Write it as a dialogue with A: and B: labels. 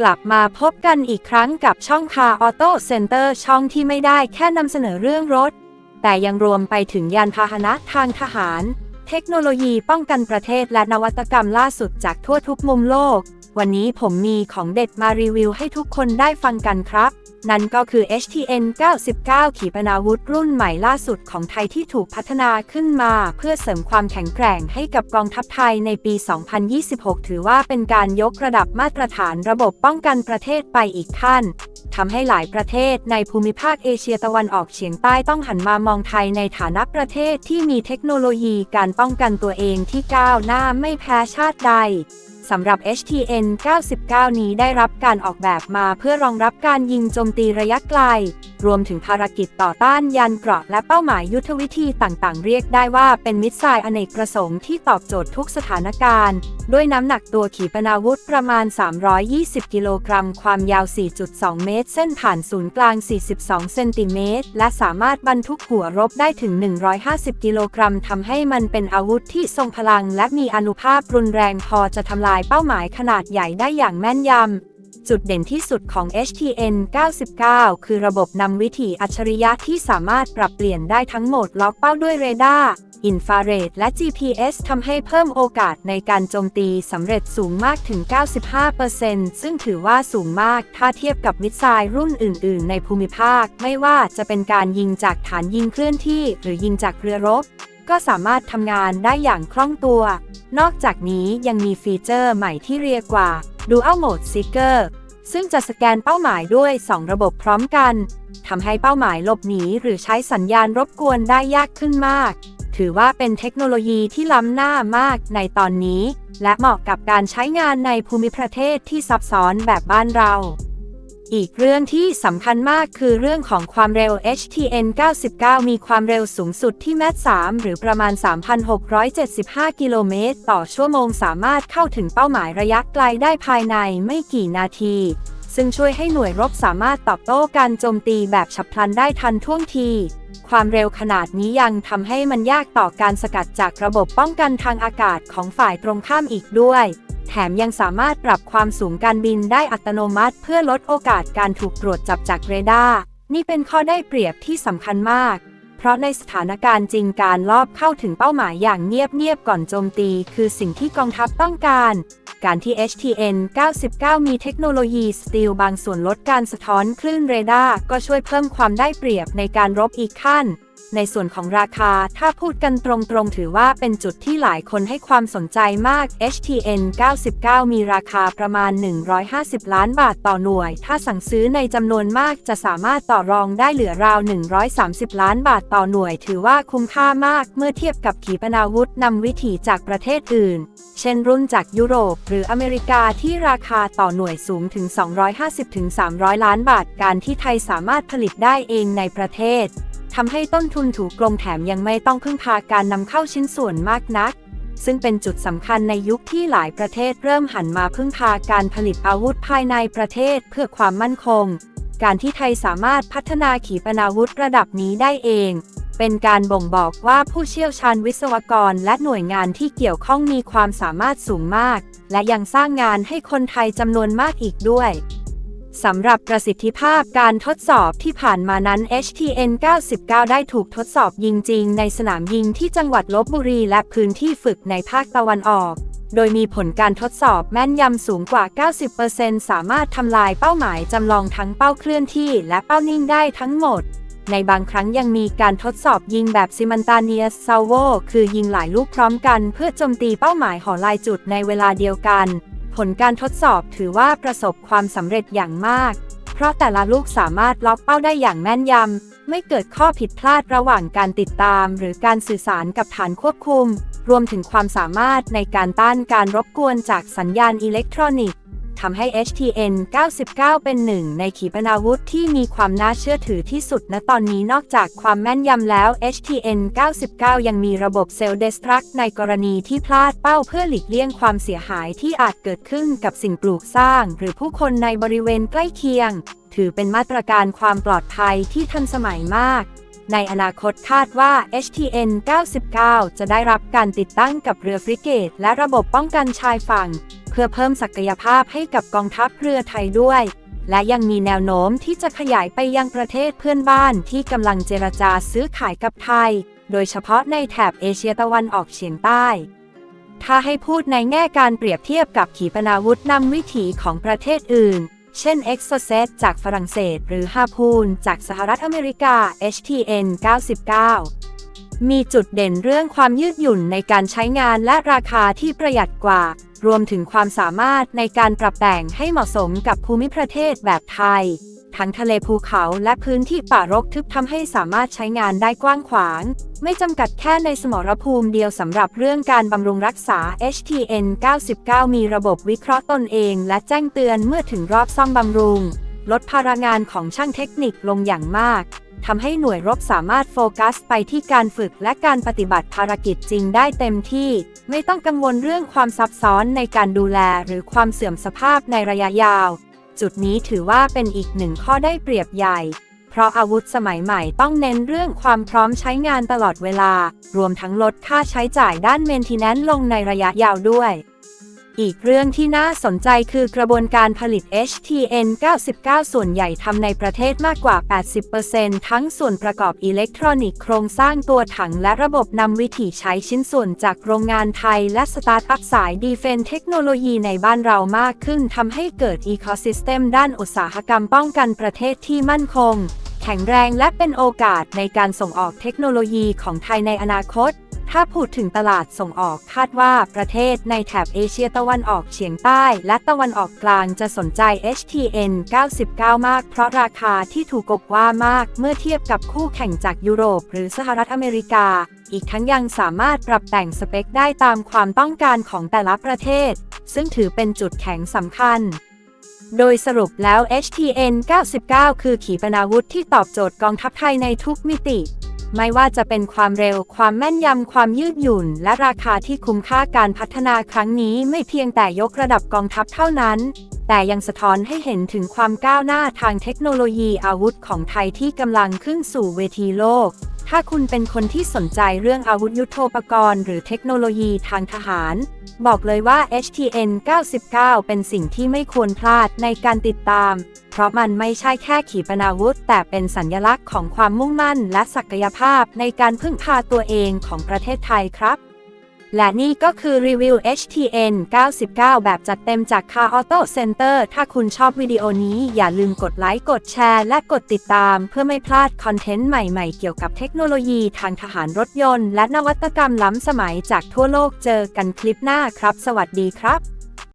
A: กลับมาพบกันอีกครั้งกับช่องคาออโต้เซ็นเตอร์ช่องที่ไม่ได้แค่นำเสนอเรื่องรถ แต่ยังรวมไปถึงยานพาหนะทางทหาร เทคโนโลยีป้องกันประเทศและนวัตกรรมล่าสุดจากทั่วทุกมุมโลก วันนี้ผมมีของเด็ดมารีวิวให้ทุกคนได้ฟังกันครับ นั่นก็คือ HTN 99 ขีปนาวุธรุ่นใหม่ล่าสุดของไทยที่ถูกพัฒนาขึ้นมา เพื่อเสริมความแข็งแกร่งให้กับกองทัพไทยในปี 2026 ถือว่าเป็นการยกระดับมาตรฐานระบบป้องกันประเทศไปอีกขั้นทำให้หลายประเทศในภูมิภาคเอเชียตะวันออกเฉียงใต้ต้องหันมามองไทยในฐานะประเทศที่มีเทคโนโลยีการป้องกันตัวเองที่ก้าวหน้าไม่แพ้ชาติใด สำหรับ HTN 99 นี้ได้รับการออกแบบมาเพื่อรองรับการยิงโจมตีระยะไกล รวมถึงภารกิจต่อต้านยานเกราะและเป้าหมายยุทธวิธีต่างๆ เรียกได้ว่าเป็นมิสไซล์อเนกประสงค์ที่ตอบโจทย์ทุกสถานการณ์ ด้วยน้ำหนักตัวขีปนาวุธประมาณ 320 กิโลกรัม ความยาว 4.2 เมตร เส้นผ่านศูนย์กลาง 42 เซนติเมตร และสามารถบรรทุกหัวรบได้ถึง 150 กิโลกรัมทำให้มันเป็นอาวุธที่ทรงพลัง และมีอนุภาพรุนแรงพอจะทำลายเป้าหมายขนาดใหญ่ได้อย่างแม่นยำ จุดเด่นที่สุดของ HTN 99 คือระบบนำวิถีอัจฉริยะที่สามารถปรับเปลี่ยนได้ทั้งโหมดล็อกเป้าด้วยเรดาร์ อินฟราเรด และ GPS ทำให้เพิ่มโอกาสในการโจมตีสำเร็จสูงมากถึง 95%ซึ่งถือว่าสูงมากถ้าเทียบกับมิสไซล์รุ่นอื่น ๆ ในภูมิภาค ไม่ว่าจะเป็นการยิงจากฐานยิงเคลื่อนที่ หรือยิงจากเรือรบก็สามารถทำงานได้อย่างคล่องตัว นอกจากนี้ยังมีฟีเจอร์ใหม่ที่เรียกว่า Dual Mode Seeker ซึ่งจะสแกนเป้าหมายด้วย 2 ระบบพร้อมกันทำให้เป้าหมายหลบหนีหรือใช้สัญญาณรบกวนได้ยากขึ้นมาก ถือว่าเป็นเทคโนโลยีที่ล้ำหน้ามากในตอนนี้ และเหมาะกับการใช้งานในภูมิประเทศที่ซับซ้อนแบบบ้านเรา อีกเรื่องที่สำคัญมากคือเรื่องของความเร็ว HTN 99 มีความเร็วสูงสุดที่แมต3หรือประมาณ 3,675 กิโลเมตรต่อชั่วโมงสามารถเข้าถึงเป้าหมายระยะไกลได้ภายในไม่กี่นาที ซึ่งช่วยให้หน่วยรบสามารถตอบโต้การโจมตีแบบฉับพลันได้ทันท่วงที ความเร็วขนาดนี้ยังทำให้มันยากต่อการสกัดจากระบบป้องกันทางอากาศของฝ่ายตรงข้ามอีกด้วย แถมยังสามารถปรับความสูงการบินได้อัตโนมัติ เพื่อลดโอกาสการถูกตรวจจับจากเรดาร์ นี่เป็นข้อได้เปรียบที่สำคัญมาก เพราะในสถานการณ์จริงการลอบเข้าถึงเป้าหมายอย่างเงียบๆก่อนโจมตี คือสิ่งที่กองทัพต้องการ การที่ HTN 99 มีเทคโนโลยีสตีลบางส่วนลดการสะท้อนคลื่นเรดาร์ก็ช่วยเพิ่มความได้เปรียบในการรบอีกขั้น ในส่วนของราคาถ้าพูดกันตรงๆ ถือว่าเป็นจุดที่หลายคนให้ความสนใจมาก HTN 99 มีราคาประมาณ 150 ล้านบาทต่อหน่วย ถ้าสั่งซื้อในจำนวนมากจะสามารถต่อรองได้เหลือราว 130 ล้านบาทต่อหน่วย ถือว่าคุ้มค่ามากเมื่อเทียบกับขีปนาวุธนำวิถีจากประเทศอื่น เช่นรุ่นจากยุโรป หรืออเมริกาที่ราคาต่อหน่วยสูงถึง 250-300 ล้านบาท การที่ไทยสามารถผลิตได้เองในประเทศทำให้ต้นทุนถูกกลงแถมยังไม่ต้องพึ่งพาการนำเข้าชิ้นส่วนมากนัก ซึ่งเป็นจุดสำคัญในยุคที่หลายประเทศเริ่มหันมาพึ่งพาการผลิตอาวุธภายในประเทศเพื่อความมั่นคง การที่ไทยสามารถพัฒนาขีปนาวุธระดับนี้ได้เอง เป็นการบ่งบอกว่าผู้เชี่ยวชาญวิศวกรและหน่วยงานที่เกี่ยวข้องมีความสามารถสูงมาก และยังสร้างงานให้คนไทยจำนวนมากอีกด้วย สำหรับประสิทธิภาพการทดสอบที่ผ่านมานั้น HTN 99 ได้ถูกทดสอบยิงจริงในสนามยิงที่จังหวัดลบบุรีและพื้นที่ฝึกในภาคตะวันออก โดยมีผลการทดสอบแม่นยำสูงกว่า 90%สามารถทำลายเป้าหมายจำลองทั้งเป้าเคลื่อนที่และเป้านิ่งได้ทั้งหมด ในบางครั้งยังมีการทดสอบยิงแบบซิมันตาเนียสซาวโวคือยิงหลายลูกพร้อมกัน เพื่อโจมตีเป้าหมายหอลายจุดในเวลาเดียวกัน ผลการทดสอบถือว่าประสบความสำเร็จอย่างมาก เพราะแต่ละลูกสามารถล็อกเป้าได้อย่างแม่นยำ ไม่เกิดข้อผิดพลาดระหว่างการติดตาม หรือการสื่อสารกับฐานควบคุม รวมถึงความสามารถในการต้านการรบกวนจากสัญญาณอิเล็กทรอนิกส์ ทำให้ HTN 99 เป็นหนึ่งในขีปนาวุธที่มีความน่าเชื่อถือที่สุดณตอนนี้นอกจากความแม่นยำแล้ว HTN 99 ยังมีระบบเซลล์เดสตรักในกรณีที่พลาดเป้าเพื่อหลีกเลี่ยงความเสียหายที่อาจเกิดขึ้นกับสิ่งปลูกสร้าง หรือผู้คนในบริเวณใกล้เคียง ถือเป็นมาตรการความปลอดภัยที่ทันสมัยมากในอนาคตคาดว่า HTN 99 จะได้รับการติดตั้งกับเรือฟริเกต และระบบป้องกันชายฝั่ง พื่อพื่อเพิ่มศักยภาพให้กับกองทัพเรือไทยด้วย และยังมีแนวโน้มที่จะขยายไปยังประเทศเพื่อนบ้านที่กำลังเจรจาซื้อขายกับไทย โดยเฉพาะในแถบเอเชียตะวันออกเฉียงใต้ ถ้าให้พูดในแง่การเปรียบเทียบกับขีปนาวุธนำวิถีของประเทศอื่น เช่น e x o s e t จากฝรั่งเศส หรือ Harpoon จากสหรัฐอเมริกา HTN 99 มีจุดเด่นเรื่องความยืดหยุ่นในการใช้งานและราคาที่ประหยัดกว่า รวมถึงความสามารถในการปรับแต่งให้เหมาะสมกับภูมิประเทศแบบไทย ทั้งทะเลภูเขาและพื้นที่ป่ารกทึบทำให้สามารถใช้งานได้กว้างขวาง ไม่จำกัดแค่ในสมรภูมิเดียวสำหรับเรื่องการบำรุงรักษา HTN 99 มีระบบวิเคราะห์ตนเอง และแจ้งเตือนเมื่อถึงรอบซ่อมบำรุง ลดภาระงานของช่างเทคนิคลงอย่างมาก ทำให้หน่วยรบสามารถโฟกัสไปที่การฝึกและการปฏิบัติภารกิจจริงได้เต็มที่ ไม่ต้องกังวลเรื่องความซับซ้อนในการดูแลหรือความเสื่อมสภาพในระยะยาว จุดนี้ถือว่าเป็นอีกหนึ่งข้อได้เปรียบใหญ่ เพราะอาวุธสมัยใหม่ต้องเน้นเรื่องความพร้อมใช้งานตลอดเวลา รวมทั้งลดค่าใช้จ่ายด้านเมนทีแนนลงในระยะยาวด้วย อีกเรื่องที่น่าสนใจคือกระบวนการผลิต HTN 99 ส่วนใหญ่ทำในประเทศมากกว่า 80%ทั้งส่วนประกอบอิเล็กทรอนิกส์โครงสร้างตัวถังและระบบนำวิถีใช้ชิ้นส่วนจากโรงงานไทยและสตาร์ทอัพสายดีเฟนเทคโนโลยีในบ้านเรามากขึ้นทำให้เกิดอีโคซิสเต็มด้านอุตสาหกรรมป้องกันประเทศที่มั่นคง แข็งแรงและเป็นโอกาสในการส่งออกเทคโนโลยีของไทยในอนาคต ถ้าพูดถึงตลาดส่งออกคาดว่าประเทศในแถบเอเชียตะวันออกเฉียงใต้ และตะวันออกกลางจะสนใจ HTN 99 มาก เพราะราคาที่ถูกกว่ามาก เมื่อเทียบกับคู่แข่งจากยุโรป หรือสหรัฐอเมริกา อีกทั้งยังสามารถปรับแต่งสเปคได้ตามความต้องการของแต่ละประเทศ ซึ่งถือเป็นจุดแข็งสำคัญโดยสรุปแล้ว HTN 99 คือขีปนาวุธที่ตอบโจทย์กองทัพไทยในทุกมิติ ไม่ว่าจะเป็นความเร็ว ความแม่นยำ ความยืดหยุ่น และราคาที่คุ้มค่าการพัฒนาครั้งนี้ไม่เพียงแต่ยกระดับกองทัพเท่านั้น แต่ยังสะท้อนให้เห็นถึงความก้าวหน้าทางเทคโนโลยีอาวุธของไทยที่กำลังขึ้นสู่เวทีโลก ถ้าคุณเป็นคนที่สนใจเรื่องอาวุธยุโทโธปกรณ์ หรือเทคโนโลยีทางทหาร บอกเลยว่า HTN 99 เป็นสิ่งที่ไม่ควรพลาดในการติดตาม ราะมันไม่ใช่แค่ขีปนาวุธ แต่เป็นสัญลักษณ์ของความมุ่งมั่นและศักยภาพในการพึ่งพาตัวเองของประเทศไทยครับ และนี่ก็คือรีวิว HTN 99 แบบจัดเต็มจาก Car Auto Center ถ้าคุณชอบวิดีโอนี้อย่าลืมกดไลค์ กดแชร์ และกดติดตาม เพื่อไม่พลาดคอนเทนต์ใหม่ๆ เกี่ยวกับเทคโนโลยีทางทหารรถยนต์ และนวัตกรรมล้ำสมัยจากทั่วโลกเจอกันคลิปหน้าครับ สวัสดีครับ